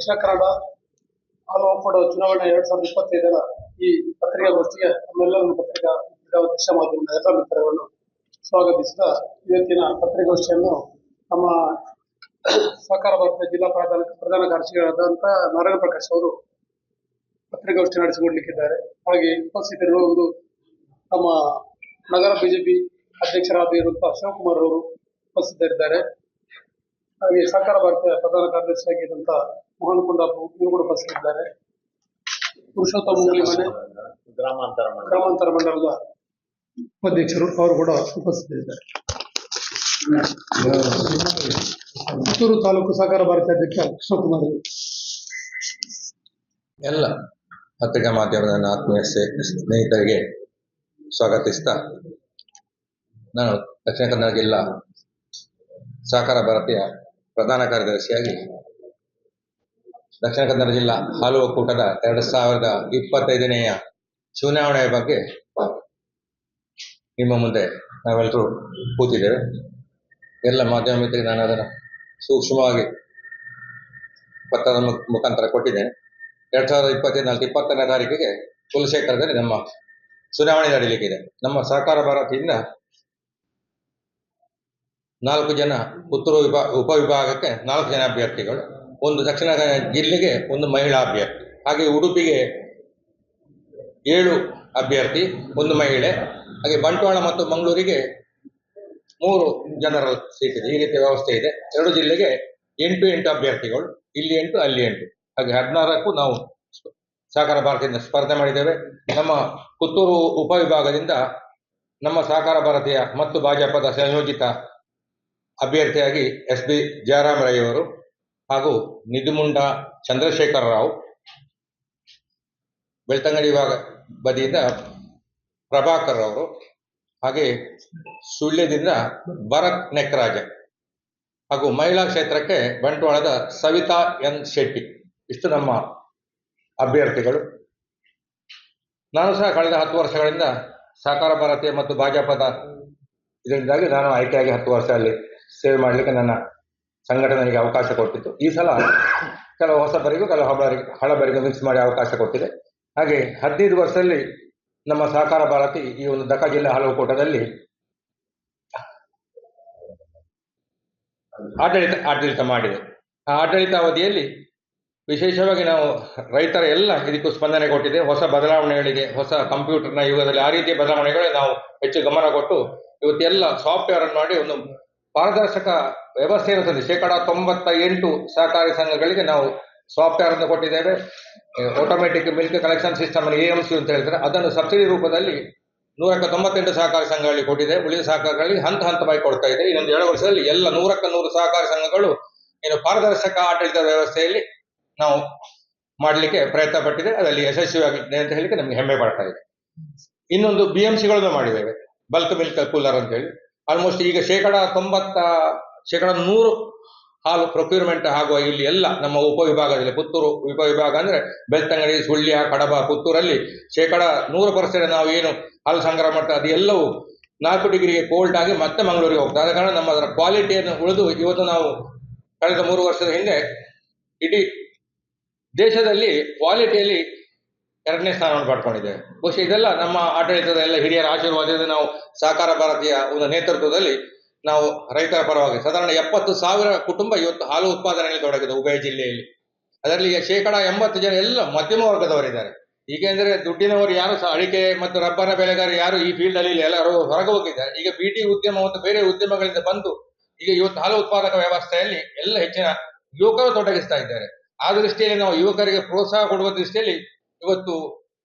ದಕ್ಷಿಣ ಕನ್ನಡ ಹಾಲು ಒಕ್ಕೂಟ ಚುನಾವಣೆ ಎರಡ್ ಸಾವಿರದ ಇಪ್ಪತ್ತೈದರ ಈ ಪತ್ರಿಕಾಗೋಷ್ಠಿಗೆ ನಮ್ಮೆಲ್ಲರನ್ನು ಪತ್ರಿಕಾ ದೃಶ್ಯ ಮಾಧ್ಯಮದ ಎಲ್ಲ ಮಿತ್ರರನ್ನು ಸ್ವಾಗತಿಸಿದ ಇವತ್ತಿನ ಪತ್ರಿಕಾಗೋಷ್ಠಿಯನ್ನು ನಮ್ಮ ಸಹಕಾರ ಭಾರತ ಜಿಲ್ಲಾ ಪ್ರಧಾನ ಪ್ರಧಾನ ಕಾರ್ಯದರ್ಶಿಗಳಾದಂತಹ ನಾರಾಯಣ ಪ್ರಕಾಶ್ ಅವರು ಪತ್ರಿಕಾಗೋಷ್ಠಿ ನಡೆಸಿಕೊಡ್ಲಿಕ್ಕಿದ್ದಾರೆ. ಹಾಗೆ ಉಪಸ್ಥಿತರಿರುವ ಒಂದು ನಮ್ಮ ನಗರ ಬಿಜೆಪಿ ಅಧ್ಯಕ್ಷರಾಗಿರುವಂತಹ ಶಿವಕುಮಾರ್ ಅವರು ಉಪಸ್ಥಿತರಿದ್ದಾರೆ. ಹಾಗೆ ಸಹಕಾರ ಭಾರತ ಪ್ರಧಾನ ಕಾರ್ಯದರ್ಶಿಯಾಗಿದ್ದಂತ ಮೋಹನ್ ಕುಂಡಾಪು ಇವರು ಕೂಡ ಉಪಸ್ಥಿತರಿದ್ದಾರೆ ಪುರುಷೋತ್ತಮ ಮುಂಗಲಿ ಮನೆ. ಗ್ರಾಮಾಂತರ ಗ್ರಾಮಾಂತರ ಮಂಡಲದ ಉಪಾಧ್ಯಕ್ಷರು ಅವರು ಕೂಡ ಉಪಸ್ಥಿತರಿದ್ದಾರೆ. ಪುತ್ತೂರು ತಾಲೂಕು ಸಹಕಾರ ಭಾರತಿ ಅಧ್ಯಕ್ಷ ಕೃಷ್ಣಕುಮಾರ್ ಎಲ್ಲ ಪತ್ರಿಕಾ ಮಾಧ್ಯಮದ ನನ್ನ ಆತ್ಮೀಯ ಸ್ನೇ- ಸ್ನೇಹಿತರಿಗೆ ಸ್ವಾಗತಿಸ್ತಾ. ನಾನು ದಕ್ಷಿಣ ಕನ್ನಡ ಜಿಲ್ಲಾ ಸಹಕಾರ ಭಾರತೀಯ ಪ್ರಧಾನ ಕಾರ್ಯದರ್ಶಿಯಾಗಿ ದಕ್ಷಿಣ ಕನ್ನಡ ಜಿಲ್ಲಾ ಹಾಲು ಒಕ್ಕೂಟದ ಎರಡು ಸಾವಿರದ ಇಪ್ಪತ್ತೈದನೆಯ ಚುನಾವಣೆಯ ಬಗ್ಗೆ ನಿಮ್ಮ ಮುಂದೆ ನಾವೆಲ್ಲರೂ ಕೂತಿದ್ದೇವೆ. ಎಲ್ಲ ಮಾಧ್ಯಮ ಮಿತ್ರರಿಗೆ ನಾನು ಅದನ್ನು ಸೂಕ್ಷ್ಮವಾಗಿ ಪತ್ರದ ಮುಖ- ಮುಖಾಂತರ ಕೊಟ್ಟಿದ್ದೇನೆ. ಎರಡ್ ಸಾವಿರದ ಇಪ್ಪತ್ತೈದು, ಇಪ್ಪತ್ತನೇ ತಾರೀಕಿಗೆ ಕುಲಶೇಖರದಲ್ಲಿ ನಮ್ಮ ಚುನಾವಣೆ ನಡೀಲಿಕ್ಕಿದೆ. ನಮ್ಮ ಸಹಕಾರ ಭಾರತಿಯಿಂದ ನಾಲ್ಕು ಜನ ಉತ್ತರ ವಿಭಾ ಉಪವಿಭಾಗಕ್ಕೆ ನಾಲ್ಕು ಜನ ಅಭ್ಯರ್ಥಿಗಳು ಒಂದು ದಕ್ಷಿಣ ಜಿಲ್ಲೆಗೆ ಒಂದು ಮಹಿಳಾ ಅಭ್ಯರ್ಥಿ, ಹಾಗೆ ಉಡುಪಿಗೆ ಏಳು ಅಭ್ಯರ್ಥಿ, ಒಂದು ಮಹಿಳೆ, ಹಾಗೆ ಬಂಟ್ವಾಳ ಮತ್ತು ಮಂಗಳೂರಿಗೆ ಮೂರು ಜನರಲ್ ಸೀಟ್ ಇದೆ. ಈ ರೀತಿಯ ವ್ಯವಸ್ಥೆ ಇದೆ. ಎರಡು ಜಿಲ್ಲೆಗೆ ಎಂಟು ಎಂಟು ಅಭ್ಯರ್ಥಿಗಳು, ಇಲ್ಲಿ ಎಂಟು, ಅಲ್ಲಿ ಎಂಟು. ಹಾಗೆ ಹದಿನಾರಕ್ಕೂ ನಾವು ಸಹಕಾರ ಭಾರತಿಯಿಂದ ಸ್ಪರ್ಧೆ ಮಾಡಿದ್ದೇವೆ. ನಮ್ಮ ಪುತ್ತೂರು ಉಪವಿಭಾಗದಿಂದ ನಮ್ಮ ಸಹಕಾರ ಭಾರತೀಯ ಮತ್ತು ಭಾಜಪದ ಸಂಯೋಜಿತ ಅಭ್ಯರ್ಥಿಯಾಗಿ ಎಸ್ ಬಿ ಜಯರಾಮ್ ರೈ ಅವರು ಹಾಗೂ ನಿಧಿಮುಂಡ ಚಂದ್ರಶೇಖರ ರಾವ್ ಬೆಳ್ತಂಗಡಿ ಭಾಗ ಬದಿಯಿಂದ ಪ್ರಭಾಕರ್ ಅವರು ಹಾಗೆ ಸುಳ್ಯದಿಂದ ಭರತ್ ನೆಕ್ರಾಜ ಹಾಗೂ ಮಹಿಳಾ ಕ್ಷೇತ್ರಕ್ಕೆ ಬಂಟ್ವಾಳದ ಸವಿತಾ ಎನ್ ಶೆಟ್ಟಿ. ಇಷ್ಟು ನಮ್ಮ ಅಭ್ಯರ್ಥಿಗಳು. ನಾನು ಸಹ ಕಳೆದ ಹತ್ತು ವರ್ಷಗಳಿಂದ ಸಹಕಾರ ಭಾರತೀಯ ಮತ್ತು ಭಾಜಪದ ಇದರಿಂದಾಗಿ ನಾನು ಆಯ್ಕೆಯಾಗಿ ಹತ್ತು ವರ್ಷ ಅಲ್ಲಿ ಸೇವೆ ಮಾಡಲಿಕ್ಕೆ ನನ್ನ ಸಂಘಟನೆ ನನಗೆ ಅವಕಾಶ ಕೊಟ್ಟಿತ್ತು. ಈ ಸಲ ಕೆಲವು ಹೊಸಬರಿಗೂ, ಕೆಲವು ಹಳಬರಿಗೂ ಹಳಬರಿಗೂ ಮಿಕ್ಸ್ ಮಾಡಿ ಅವಕಾಶ ಕೊಟ್ಟಿದೆ. ಹಾಗೆ ಹದಿನೈದು ವರ್ಷದಲ್ಲಿ ನಮ್ಮ ಸಹಕಾರ ಭಾರತಿ ಈ ಒಂದು ದಕ ಜಿಲ್ಲಾ ಹಲವು ಕೂಟದಲ್ಲಿ ಆಡಳಿತ ಆಡಳಿತ ಮಾಡಿದೆ. ಆ ಆಡಳಿತ ಅವಧಿಯಲ್ಲಿ ವಿಶೇಷವಾಗಿ ನಾವು ರೈತರ ಎಲ್ಲ ಇದಕ್ಕೂ ಸ್ಪಂದನೆ ಕೊಟ್ಟಿದೆ. ಹೊಸ ಬದಲಾವಣೆಗಳಿಗೆ, ಹೊಸ ಕಂಪ್ಯೂಟರ್ನ ಯುಗದಲ್ಲಿ ಆ ರೀತಿಯ ಬದಲಾವಣೆಗಳಿಗೆ ನಾವು ಹೆಚ್ಚು ಗಮನ ಕೊಟ್ಟು ಇವತ್ತೆಲ್ಲ ಸಾಫ್ಟ್ವೇರ್ ಅನ್ನು ಮಾಡಿ ಒಂದು ಪಾರದರ್ಶಕ ವ್ಯವಸ್ಥೆ ಇರುತ್ತದೆ. ಶೇಕಡ ತೊಂಬತ್ತ ಎಂಟು ಸಹಕಾರಿ ಸಂಘಗಳಿಗೆ ನಾವು ಸಾಫ್ಟ್ವೇರ್ ಅನ್ನು ಕೊಟ್ಟಿದ್ದೇವೆ. Automatic milk collection system A M C ಅಂತ ಹೇಳ್ತಾರೆ. ಅದನ್ನು ಸಬ್ಸಿಡಿ ರೂಪದಲ್ಲಿ ನೂರಕ್ಕೆ ತೊಂಬತ್ತೆಂಟು ಸಹಕಾರಿ ಸಂಘಗಳಿಗೆ ಕೊಟ್ಟಿದೆ. ಉಳಿದ ಸಹಕಾರಗಳಿಗೆ ಹಂತ ಹಂತವಾಗಿ ಕೊಡ್ತಾ ಇದೆ. ಇನ್ನೊಂದು ಎರಡು ವರ್ಷದಲ್ಲಿ ಎಲ್ಲ ನೂರಕ್ಕೆ ನೂರು ಸಹಕಾರಿ ಸಂಘಗಳು ಏನು ಪಾರದರ್ಶಕ ಆಡಳಿತ ವ್ಯವಸ್ಥೆಯಲ್ಲಿ ನಾವು ಮಾಡಲಿಕ್ಕೆ ಪ್ರಯತ್ನ ಪಟ್ಟಿದೆ. ಅದರಲ್ಲಿ ಯಶಸ್ವಿಯಾಗಿದೆ ಅಂತ ಹೇಳಿಕ್ಕೆ ನಮಗೆ ಹೆಮ್ಮೆ ಪಡ್ತಾ ಇದೆ. ಇನ್ನೊಂದು ಬಿ ಎಂ ಸಿಗಳನ್ನು ಮಾಡಿದ್ದೇವೆ. ಬಲ್ಕ್ ಮಿಲ್ಕ್ ಕೂಲರ್ ಅಂತ ಹೇಳಿ. ಆಲ್ಮೋಸ್ಟ್ ಈಗ ಶೇಕಡ ತೊಂಬತ್ತ, ಶೇಕಡ ನೂರು ಹಾಲು ಪ್ರೊಕ್ಯೂರ್ಮೆಂಟ್ ಆಗುವ ಇಲ್ಲಿ ಎಲ್ಲ ನಮ್ಮ ಉಪವಿಭಾಗದಲ್ಲಿ, ಪುತ್ತೂರು ಉಪವಿಭಾಗ ಅಂದ್ರೆ ಬೆಳ್ತಂಗಡಿ, ಸುಳ್ಯ, ಕಡಬ ಪುತ್ತೂರಲ್ಲಿ ಶೇಕಡ ನೂರು ಪರ್ಸೆಂಟ್ ನಾವು ಏನು ಹಾಲು ಸಂಗ್ರಹ ಮಟ್ಟ ಅದು ಎಲ್ಲವೂ ನಾಲ್ಕು ಡಿಗ್ರಿಗೆ ಕೋಲ್ಡ್ ಆಗಿ ಮತ್ತೆ ಮಂಗಳೂರಿಗೆ ಹೋಗ್ತದೆ ಆದ ಕಾರಣ ನಮ್ಮ ಅದರ ಕ್ವಾಲಿಟಿಯನ್ನು ಉಳಿದು ಇವತ್ತು ನಾವು ಕಳೆದ ಮೂರು ವರ್ಷದ ಹಿಂದೆ ಇಡೀ ದೇಶದಲ್ಲಿ ಕ್ವಾಲಿಟಿಯಲ್ಲಿ ಎರಡನೇ ಸ್ಥಾನವನ್ನು ಪಡ್ಕೊಂಡಿದೆ. ಬಹುಶಃ ಇದೆಲ್ಲ ನಮ್ಮ ಆಡಳಿತದ ಎಲ್ಲ ಹಿರಿಯರ ಆಶೀರ್ವಾದದಿಂದ ನಾವು ಸಹಕಾರ ಭಾರತೀಯ ಒಂದು ನೇತೃತ್ವದಲ್ಲಿ ನಾವು ರೈತರ ಪರವಾಗಿ ಸಾಧಾರಣ ಎಪ್ಪತ್ತು ಸಾವಿರ ಕುಟುಂಬ ಇವತ್ತು ಹಾಲು ಉತ್ಪಾದನೆಯಲ್ಲಿ ತೊಡಗಿದೆ ಉಭಯ ಜಿಲ್ಲೆಯಲ್ಲಿ. ಅದರಲ್ಲಿ ಶೇಕಡ ಎಂಬತ್ತು ಜನ ಎಲ್ಲ ಮಧ್ಯಮ ವರ್ಗದವರಿದ್ದಾರೆ. ಈಗ ಅಂದ್ರೆ ದುಡ್ಡಿನವರು ಯಾರು ಸಹ ಅಡಿಕೆ ಮತ್ತು ರಬ್ಬರ ಬೆಳೆಗಾರ ಯಾರು ಈ ಫೀಲ್ಡ್ ಅಲ್ಲಿ ಎಲ್ಲರೂ ಹೊರಗೆ ಹೋಗಿದ್ದಾರೆ. ಈಗ ಬಿಟಿ ಉದ್ಯಮ ಮತ್ತು ಬೇರೆ ಉದ್ಯಮಗಳಿಂದ ಬಂದು ಈಗ ಇವತ್ತು ಹಾಲು ಉತ್ಪಾದಕ ವ್ಯವಸ್ಥೆಯಲ್ಲಿ ಎಲ್ಲ ಹೆಚ್ಚಿನ ಯುವಕರು ತೊಡಗಿಸ್ತಾ ಇದ್ದಾರೆ. ಆ ದೃಷ್ಟಿಯಲ್ಲಿ ನಾವು ಯುವಕರಿಗೆ ಪ್ರೋತ್ಸಾಹ ಕೊಡುವ ದೃಷ್ಟಿಯಲ್ಲಿ ಇವತ್ತು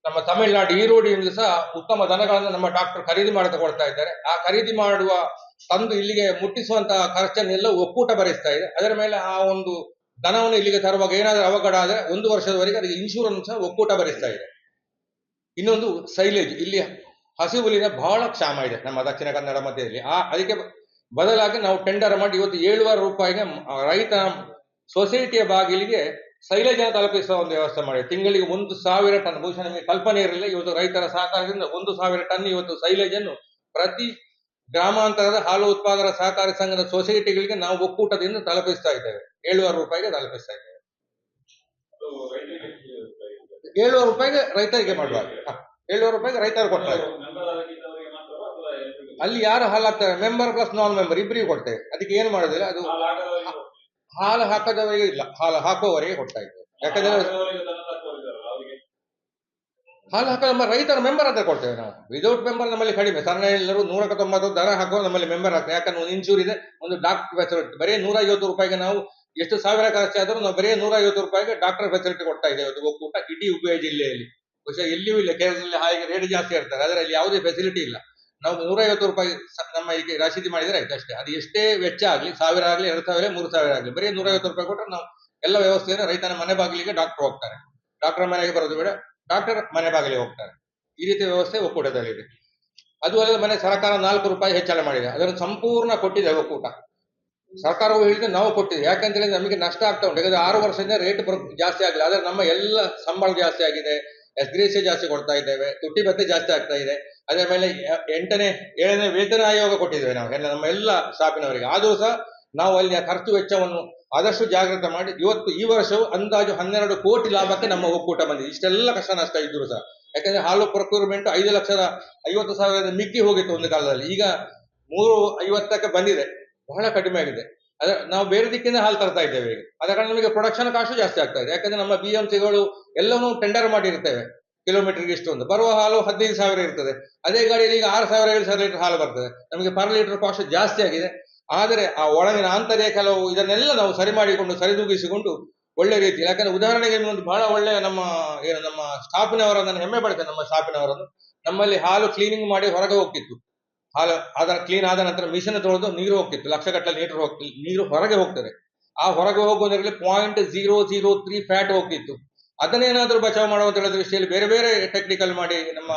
ನಮ್ಮ ತಮಿಳುನಾಡು ಈರೋಡಿನಲ್ಲಿ ಸಹ ಉತ್ತಮ ದನಗಳನ್ನು ನಮ್ಮ ಡಾಕ್ಟರ್ ಖರೀದಿ ಮಾಡಿ ತಗೊಳ್ತಾ ಇದ್ದಾರೆ. ಆ ಖರೀದಿ ಮಾಡುವ ತಂದು ಇಲ್ಲಿಗೆ ಮುಟ್ಟಿಸುವಂತಹ ಖರ್ಚನ್ನೆಲ್ಲ ಒಕ್ಕೂಟ ಭರಿಸ್ತಾ ಇದೆ. ಅದರ ಮೇಲೆ ಆ ಒಂದು ದನವನ್ನು ಇಲ್ಲಿಗೆ ತರುವಾಗ ಏನಾದರೂ ಅವಘಡ ಆದರೆ ಒಂದು ವರ್ಷದವರೆಗೆ ಅದಕ್ಕೆ ಇನ್ಶೂರೆನ್ಸ್ ಸಹ ಒಕ್ಕೂಟ ಭರಿಸ್ತಾ ಇದೆ. ಇನ್ನೊಂದು ಸೈಲೇಜ್ ಇಲ್ಲಿ ಹಸಿವುಲಿನ ಬಹಳ ಕ್ಷಾಮ ಇದೆ ನಮ್ಮ ದಕ್ಷಿಣ ಕನ್ನಡ ಮಧ್ಯದಲ್ಲಿ. ಆ ಅದಕ್ಕೆ ಬದಲಾಗಿ ನಾವು ಟೆಂಡರ್ ಮಾಡಿ ಇವತ್ತು ಏಳುವರೆ ರೂಪಾಯಿಗೆ ರೈತ ಸೊಸೈಟಿಯ ಬಾಗಿಲಿಗೆ ಸೈಲೇಜ್ ಅನ್ನು ತಲುಪಿಸುವ ಒಂದು ವ್ಯವಸ್ಥೆ ಮಾಡಿ. ತಿಂಗಳಿಗೆ ಒಂದು ಸಾವಿರ ಟನ್, ಬಹುಶಃ ನಮಗೆ ಕಲ್ಪನೆ ಇರಲಿಲ್ಲ. ಇವತ್ತು ರೈತರ ಸಹಕಾರದಿಂದ ಒಂದು ಸಾವಿರ ಟನ್ ಇವತ್ತು ಸೈಲೇಜ್ ಅನ್ನು ಪ್ರತಿ ಗ್ರಾಮಾಂತರದ ಹಾಲು ಉತ್ಪಾದನಾ ಸಹಕಾರಿ ಸಂಘದ ಸೊಸೈಟಿಗಳಿಗೆ ನಾವು ಒಕ್ಕೂಟದಿಂದ ತಲುಪಿಸ್ತಾ ಇದ್ದೇವೆ. ಏಳುವರೆ ರೂಪಾಯಿಗೆ ತಲುಪಿಸ್ತಾ ಇದ್ದೇವೆ. ಏಳುವರೆ ರೂಪಾಯಿಗೆ ರೈತರಿಗೆ ಮಾಡುವ ಏಳುವರೆ ರೂಪಾಯಿಗೆ ರೈತರು ಕೊಡ್ತಾರೆ ಅಲ್ಲಿ ಯಾರು ಹಾಲು ಹಾಕ್ತಾರೆ? ಮೆಂಬರ್ ಪ್ಲಸ್ ನಾನ್ ಮೆಂಬರ್ ಇಬ್ಬರಿಗೂ ಕೊಡ್ತೇವೆ. ಅದಕ್ಕೆ ಏನು ಮಾಡೋದಿಲ್ಲ? ಅದು ಹಾಲು ಹಾಕದವರಿಗೆ ಇಲ್ಲ. ಹಾಲು ಹಾಕುವವರಿಗೆ ಕೊಡ್ತಾ ಇದ್ದೇವೆ. ಯಾಕಂದ್ರೆ ಹಾಲು ಹಾಕೋ ನಮ್ಮ ರೈತರ ಮೆಂಬರ್ ಅಂತ ಕೊಡ್ತೇವೆ ನಾವು. ವಿದೌಟ್ ಮೆಂಬರ್ ನಮ್ಮಲ್ಲಿ ಕಡಿಮೆ. ಸಣ್ಣ ಎಲ್ಲರೂ ನೂರ ತೊಂಬತ್ತು ದರ ಹಾಕೋ ನಮ್ಮಲ್ಲಿ ಮೆಂಬರ್ ಆಗ್ತದೆ ಯಾಕಂದ್ರೆ ಒಂದು ಇನ್ಶೂರ್ ಇದೆ ಒಂದು ಡಾಕ್ಟರ್ ಫೆಸಿಲಿಟಿ ಬರೀ ನೂರ ಐವತ್ತು ರೂಪಾಯಿಗೆ ನಾವು ಎಷ್ಟು ಸಾವಿರ ಖರ್ಚಾದರೂ ನಾವು ಬರೀ ನೂರ ಐವತ್ತು ರೂಪಾಯಿಗೆ ಡಾಕ್ಟರ್ ಫೆಸಿಲಿಟಿ ಕೊಡ್ತಾ ಇದ್ದೇವೆ. ಅದು ಒಕ್ಕೂಟ ಇಡೀ ಉಭಯ ಜಿಲ್ಲೆಯಲ್ಲಿ. ಬಹುಶಃ ಎಲ್ಲಿಯೂ ಇಲ್ಲ. ಕೇರಳದಲ್ಲಿ ಹಾಗೆ ರೇಟ್ ಜಾಸ್ತಿ ಇರ್ತಾರೆ. ಆದರೆ ಅಲ್ಲಿ ಯಾವುದೇ ಫೆಸಿಲಿಟಿ ಇಲ್ಲ. ನಾವು ನೂರೈವತ್ತು ರೂಪಾಯಿ ನಮ್ಮ ಇಲ್ಲಿ ರಸೀದಿ ಮಾಡಿದ್ರೆ ಆಯ್ತು ಅಷ್ಟೇ. ಅದು ಎಷ್ಟೇ ವೆಚ್ಚ ಆಗಲಿ, ಸಾವಿರ ಆಗಲಿ, ಎರಡು ಸಾವಿರ, ಮೂರು ಸಾವಿರ ಆಗಲಿ, ಬರೀ ನೂರೈವತ್ತು ರೂಪಾಯಿ ಕೊಟ್ಟರೆ ನಾವು ಎಲ್ಲ ವ್ಯವಸ್ಥೆಯನ್ನು ರೈತನ ಮನೆ ಬಾಗಿಲಿಗೆ ಡಾಕ್ಟರ್ ಹೋಗ್ತಾರೆ. ಡಾಕ್ಟರ್ ಮನೆಗೆ ಬರೋದು ಬೇಡ ಡಾಕ್ಟರ್ ಮನೆ ಬಾಗಿಲಿಗೆ ಹೋಗ್ತಾರೆ. ಈ ರೀತಿಯ ವ್ಯವಸ್ಥೆ ಒಕ್ಕೂಟದಲ್ಲಿದೆ ಅದು ಅಲ್ಲದೆ ಮನೆ ಸರ್ಕಾರ ನಾಲ್ಕು ರೂಪಾಯಿ ಹೆಚ್ಚಳ ಮಾಡಿದೆ. ಅದನ್ನು ಸಂಪೂರ್ಣ ಕೊಟ್ಟಿದೆ ಒಕ್ಕೂಟ. ಸರ್ಕಾರವು ಹೇಳಿದ್ರೆ ನಾವು ಕೊಟ್ಟಿದೆ. ಯಾಕಂತ ಹೇಳಿದ್ರೆ ನಮಗೆ ನಷ್ಟ ಆಗ್ತಾ ಉಂಟು. ಯಾಕಂದ್ರೆ ಆರು ವರ್ಷದಿಂದ ರೇಟ್ ಜಾಸ್ತಿ ಆಗಿಲ್ಲ ಆದ್ರೆ ನಮ್ಮ ಎಲ್ಲ ಸಂಬಳ ಜಾಸ್ತಿ ಆಗಿದೆ. ಎಸ್ ಜಾಸ್ತಿ ಕೊಡ್ತಾ ಇದ್ದೇವೆ. ತುಟ್ಟಿ ಭತ್ತೆ ಜಾಸ್ತಿ ಆಗ್ತಾ ಇದೆ. ಅದೇ ಮೇಲೆ ಎಂಟನೇ, ಏಳನೇ ವೇತನ ಆಯೋಗ ಕೊಟ್ಟಿದ್ದೇವೆ ನಾವು. ಎಲ್ಲ ನಮ್ಮ ಎಲ್ಲ ಸ್ಟಾಫಿನವರಿಗೆ. ಆದರೂ ಸಹ ನಾವು ಅಲ್ಲಿಯ ಖರ್ಚು ವೆಚ್ಚವನ್ನು ಆದಷ್ಟು ಜಾಗ್ರತೆ ಮಾಡಿ ಇವತ್ತು ಈ ವರ್ಷವು ಅಂದಾಜು ಹನ್ನೆರಡು ಕೋಟಿ ಲಾಭಕ್ಕೆ ನಮ್ಮ ಒಕ್ಕೂಟ ಬಂದಿದೆ. ಇಷ್ಟೆಲ್ಲ ಕಷ್ಟ ನಷ್ಟ ಇದ್ದರೂ ಸಹ. ಯಾಕಂದ್ರೆ ಹಾಲು ಪ್ರೊಕ್ಯೂರ್ಮೆಂಟ್ ಐದು ಲಕ್ಷದ ಐವತ್ತು ಸಾವಿರದ ಮಿಕ್ಕಿ ಹೋಗಿತ್ತು ಒಂದು ಕಾಲದಲ್ಲಿ. ಈಗ ಮೂರು ಐವತ್ತಕ್ಕೆ ಬಂದಿದೆ. ಬಹಳ ಕಡಿಮೆ ಆಗಿದೆ. ಅದ ನಾವು ಬೇರೆ ದಿಕ್ಕಿಂದ ಹಾಲು ತರ್ತಾ ಇದ್ದೇವೆ ಆದ ಕಾರಣ ನಮಗೆ ಪ್ರೊಡಕ್ಷನ್ ಕಾಸ್ಟ್ ಜಾಸ್ತಿ ಆಗ್ತಾ ಇದೆ. ಯಾಕಂದ್ರೆ ನಮ್ಮ ಬಿ ಎಂ ಸಿಗಳು ಎಲ್ಲವನ್ನೂ ಟೆಂಡರ್ ಮಾಡಿರ್ತೇವೆ. ಕಿಲೋಮೀಟರ್ಗೆ ಇಷ್ಟೊಂದು. ಬರುವ ಹಾಲು ಹದಿನೈದು ಸಾವಿರ ಇರ್ತದೆ. ಅದೇ ಗಾಡಿಯಲ್ಲಿ ಈಗ ಆರು ಸಾವಿರ, ಏಳು ಸಾವಿರ ಲೀಟರ್ ಹಾಲು ಬರ್ತದೆ. ನಮಗೆ ಪರ್ ಲೀಟರ್ ಕಾಸ್ಟ್ ಜಾಸ್ತಿ ಆಗಿದೆ. ಆದರೆ ಆ ಒಳಗಿನ ಆಂತರ್ಯ ಕೆಲವು ಇದನ್ನೆಲ್ಲ ನಾವು ಸರಿ ಮಾಡಿಕೊಂಡು ಸರಿದೂಗಿಸಿಕೊಂಡು ಒಳ್ಳೆ ರೀತಿ ಯಾಕಂದ್ರೆ ಉದಾಹರಣೆಗೆ ಒಂದು ಬಹಳ ಒಳ್ಳೆಯ ನಮ್ಮ ಏನು ನಮ್ಮ ಸ್ಟಾಫಿನವರನ್ನು ಹೆಮ್ಮೆ ಪಡ್ತೇನೆ, ನಮ್ಮ ಸ್ಟಾಫಿನವರನ್ನು. ನಮ್ಮಲ್ಲಿ ಹಾಲು ಕ್ಲೀನಿಂಗ್ ಮಾಡಿ ಹೊರಗೆ ಹೋಗ್ತಿತ್ತು. ಹಾಲು ಅದರ ಕ್ಲೀನ್ ಆದ ನಂತರ ಮಿಷನ್ ತೊಳೆದು ನೀರು ಹೋಗ್ತಿತ್ತು. ಲಕ್ಷಗಟ್ಟಲೆ ಲೀಟರ್ ಹೋಗ್ತಿ ನೀರು ಹೊರಗೆ ಹೋಗ್ತದೆ. ಆ ಹೊರಗೆ ಹೋಗುವುದರಲ್ಲಿ point zero zero three fat ಹೋಗ್ತಿತ್ತು. ಅದನ್ನೇನಾದ್ರೂ ಬಚಾವ್ ಮಾಡುವಂತ ದೃಷ್ಟಿಯಲ್ಲಿ ಬೇರೆ ಬೇರೆ ಟೆಕ್ನಿಕಲ್ ಮಾಡಿ ನಮ್ಮ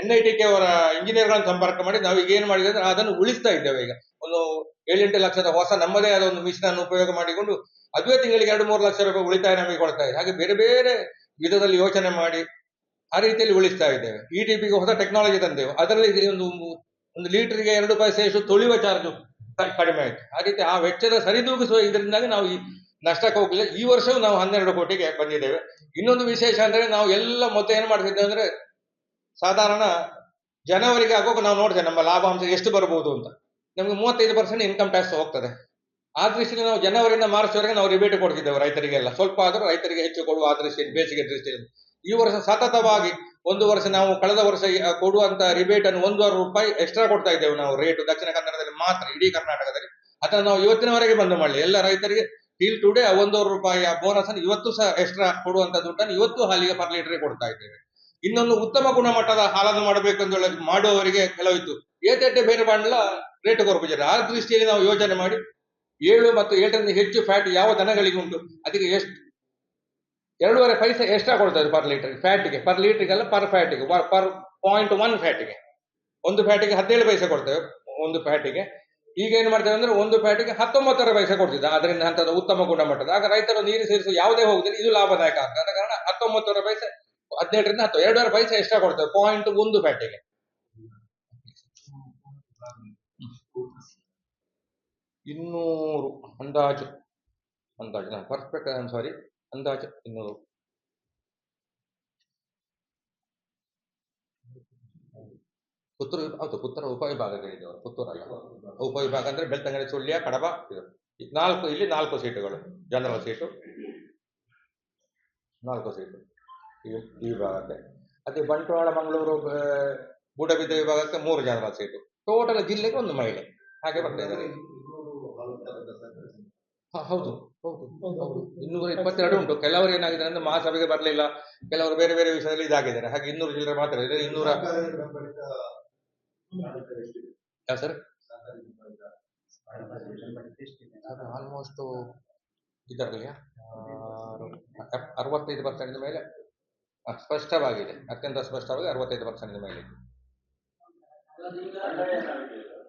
ಎನ್ ಐ ಟಿ ಕೆ ಅವರ ಇಂಜಿನಿಯರ್ಗಳನ್ನು ಸಂಪರ್ಕ ಮಾಡಿ ನಾವು ಈಗ ಏನು ಮಾಡಿದ್ರೆ ಅದನ್ನು ಉಳಿಸ್ತಾ ಇದ್ದೇವೆ ಈಗ. ಒಂದು ಏಳೆಂಟು ಲಕ್ಷದ ಹೊಸ ನಮ್ಮದೇ ಆದ ಒಂದು ಮಿಷನ್ ಅನ್ನು ಉಪಯೋಗ ಮಾಡಿಕೊಂಡು ಅದುವೇ ತಿಂಗಳಿಗೆ ಎರಡು ಮೂರು ಲಕ್ಷ ರೂಪಾಯಿ ಉಳಿತಾಯ ನಮಗೆ ಕೊಡ್ತಾ ಇದೆ ಹಾಗೆ ಬೇರೆ ಬೇರೆ ವಿಧದಲ್ಲಿ ಯೋಚನೆ ಮಾಡಿ ಆ ರೀತಿಯಲ್ಲಿ ಉಳಿಸ್ತಾ ಇದ್ದೇವೆ. ಇ ಟಿ ಪಿಗೆ ಹೊಸ ಟೆಕ್ನಾಲಜಿ ತಂದೆವು. ಅದರಲ್ಲಿ ಒಂದು ಒಂದು ಲೀಟರ್ಗೆ ಎರಡು ಪೈಸೆ ಎಷ್ಟು ತೊಳೆಯುವ ಚಾರ್ಜ್ ಕಡಿಮೆ ಆಯ್ತು. ಆ ರೀತಿ ಆ ವೆಚ್ಚದ ಸರಿದೂಗಿಸುವ ಇದರಿಂದಾಗಿ ನಾವು ಈ ನಷ್ಟಕ್ಕೆ ಹೋಗಲಿಲ್ಲ. ಈ ವರ್ಷವೂ ನಾವು ಹನ್ನೆರಡು ಕೋಟಿಗೆ ಬಂದಿದ್ದೇವೆ. ಇನ್ನೊಂದು ವಿಶೇಷ ಅಂದ್ರೆ ನಾವು ಎಲ್ಲ ಮೊತ್ತ ಏನು ಮಾಡ್ತಿದ್ದೇವೆ ಅಂದ್ರೆ ಸಾಧಾರಣ ಜನವರಿಗೆ ಆಗೋಕೆ ನಾವು ನೋಡ್ತೇವೆ. ನಮ್ಮ ಲಾಭಾಂಶ ಎಷ್ಟು ಬರ್ಬೋದು ಅಂತ. ನಮಗೆ ಮೂವತ್ತೈದು ಪರ್ಸೆಂಟ್ ಇನ್ಕಮ್ ಟ್ಯಾಕ್ಸ್ ಹೋಗ್ತದೆ. ಆ ದೃಷ್ಟಿಯಲ್ಲಿ ನಾವು ಜನವರಿಯಿಂದ ಮಾರ್ಚ್ವರೆಗೆ ನಾವು ರಿಬೇಟ್ ಕೊಡ್ತಿದ್ದೇವೆ ರೈತರಿಗೆಲ್ಲ. ಸ್ವಲ್ಪ ಆದರೂ ರೈತರಿಗೆ ಹೆಚ್ಚು ಕೊಡುವ ಆ ದೃಷ್ಟಿಯಲ್ಲಿ ಬೇಸಿಗೆ ದೃಷ್ಟಿಯಲ್ಲಿ ಈ ವರ್ಷ ಸತತವಾಗಿ ಒಂದು ವರ್ಷ ನಾವು ಕಳೆದ ವರ್ಷ ಕೊಡುವಂತ ರಿಬೇಟ್ ಅನ್ನು ಒಂದೂವರೆ ರೂಪಾಯಿ ಎಕ್ಸ್ಟ್ರಾ ಕೊಡ್ತಾ ಇದ್ದೇವೆ ನಾವು. ರೇಟ್ ದಕ್ಷಿಣ ಕನ್ನಡದಲ್ಲಿ ಮಾತ್ರ, ಇಡೀ ಕರ್ನಾಟಕದಲ್ಲಿ. ಅದನ್ನು ನಾವು ಇವತ್ತಿನವರೆಗೆ ಬಂದು ಮಾಡಲಿ ಎಲ್ಲ ರೈತರಿಗೆ ಟಿಲ್ ಟುಡೇ ಆ ರೂಪಾಯಿ ಬೋನಸ್ ಅನ್ನು ಇವತ್ತು ಸಹ ಎಕ್ಸ್ಟ್ರಾ ಕೊಡುವಂತ ದುಡ್ಡನ್ನು ಇವತ್ತು ಹಾಲಿಗೆ ಪರ್ ಲೀಟರ್ ಕೊಡ್ತಾ ಇದ್ದೇವೆ. ಇನ್ನೊಂದು ಉತ್ತಮ ಗುಣಮಟ್ಟದ ಹಾಲನ್ನು ಮಾಡಬೇಕು ಅಂತ ಹೇಳಿ ಮಾಡುವವರಿಗೆ ಕೆಲವಿತ್ತು. ಏತೆ ಬೇರೆ ಬಾಂಡ್ಲ ರೇಟ್ ಕೊರಪುಜಾರೆ ಆ ದೃಷ್ಟಿಯಲ್ಲಿ ನಾವು ಯೋಜನೆ ಮಾಡಿ ಏಳು ಮತ್ತು ಏಟರಿಂದ ಹೆಚ್ಚು ಫ್ಯಾಟ್ ಯಾವ ದನಗಳಿಗೆ ಉಂಟು, ಅದಕ್ಕೆ ಎಷ್ಟು ಎರಡೂವರೆ ಪೈಸೆ ಎಕ್ಸ್ಟ್ರಾ ಕೊಡ್ತಾರೆ ಪರ್ ಲೀಟರ್ ಫ್ಯಾಟಿಗೆ ಪರ್ ಲೀಟರ್ಗೆ ಅಲ್ಲ ಪರ್ ಫ್ಯಾಟಿಗೆ ಪರ್ ಪಾಯಿಂಟ್ ಒನ್ ಫ್ಯಾಟಿಗೆ ಒಂದು ಫ್ಯಾಟಿಗೆ ಹದಿನೇಳು ಪೈಸೆ ಕೊಡ್ತೇವೆ, ಒಂದು ಫ್ಯಾಟಿಗೆ ಈಗ ಏನು ಮಾಡ್ತೇವೆ ಅಂದ್ರೆ ಒಂದು ಪ್ಯಾಟಿಗೆ ಹತ್ತೊಂಬತ್ತರ ಪೈಸೆ ಕೊಡ್ತಿದ್ದ. ಅದರಿಂದ ಅಂತದ ಉತ್ತಮ ಗುಣಮಟ್ಟದ. ಆಗ ರೈತರು ನೀರು ಸೇರಿಸಿ ಯಾವುದೇ ಹೋಗುದಿಲ್ಲ, ಇದು ಲಾಭದಾಯಕ ಆಗ್ತದೆ. ಆದ ಕಾರಣ ಹತ್ತೊಂಬತ್ತರ ಪೈಸೆ, ಹದಿನೆಂಟರಿಂದ ಹತ್ತು, ಎರಡೂವರೆ ಪೈಸೆ ಎಕ್ಸ್ಟ್ರಾ ಕೊಡ್ತೇವೆ. ಪಾಯಿಂಟ್ ಒಂದು ಪ್ಯಾಟಿಗೆ. ಇನ್ನೂರು ಅಂದಾಜು. ಅಂದಾಜು, ನಾನು ಪರ್ಫೆಕ್ಟ್ ಸಾರಿ ಅಂದಾಜು ಇನ್ನೂರು. ಪುತ್ತೂರು ಹೌದು ಪುತ್ತೂರು ಉಪವಿಭಾಗಗಳಿದೆ ಅವರು ಪುತ್ತೂರಲ್ಲ. ಉಪವಿಭಾಗ ಅಂದ್ರೆ ಬೆಳ್ತಂಗಡಿ ಸುಳ್ಯ ಕಡಬ ನಾಲ್ಕು ಇಲ್ಲಿ ನಾಲ್ಕು ಸೀಟುಗಳು ಜನರಲ್ ಸೀಟು. ನಾಲ್ಕು ಸೀಟು ಈ ವಿಭಾಗಕ್ಕೆ. ಅದೇ ಬಂಟ್ವಾಳ ಮಂಗಳೂರು ಆ, ಮೂಡಬಿದ್ದೆ ವಿಭಾಗಕ್ಕೆ ಮೂರು ಜನರಲ್ ಸೀಟು. ಟೋಟಲ್ ಜಿಲ್ಲೆಗೆ ಒಂದು ಮಹಿಳೆ. ಹಾಗೆ ಬರ್ತಾ ಇದ್ದಾರೆ. ಹೌದು ಹೌದು ಇನ್ನೂರ ಇಪ್ಪತ್ತೆರಡು ಉಂಟು. ಕೆಲವರು ಏನಾಗಿದೆ ಅಂದ್ರೆ ಮಹಾಸಭೆಗೆ ಬರಲಿಲ್ಲ. ಕೆಲವರು ಬೇರೆ ಬೇರೆ ವಿಷಯದಲ್ಲಿ ಇದಾಗಿದ್ದಾರೆ. ಹಾಗೆ ಇನ್ನೂರು ಜಿಲ್ಲೆ ಮಾತ್ರ ಇನ್ನೂರ ಯಾವ ಸರ್? ಆಲ್ಮೋಸ್ಟ್ ಇದರಲ್ಲಿ ಅರವತ್ತೈದು ಪರ್ಸೆಂಟ್ ಮೇಲೆ ಸ್ಪಷ್ಟವಾಗಿದೆ. ಅತ್ಯಂತ ಸ್ಪಷ್ಟವಾಗಿ ಅರವತ್ತೈದು ಪರ್ಸೆಂಟ್ ಮೇಲೆ.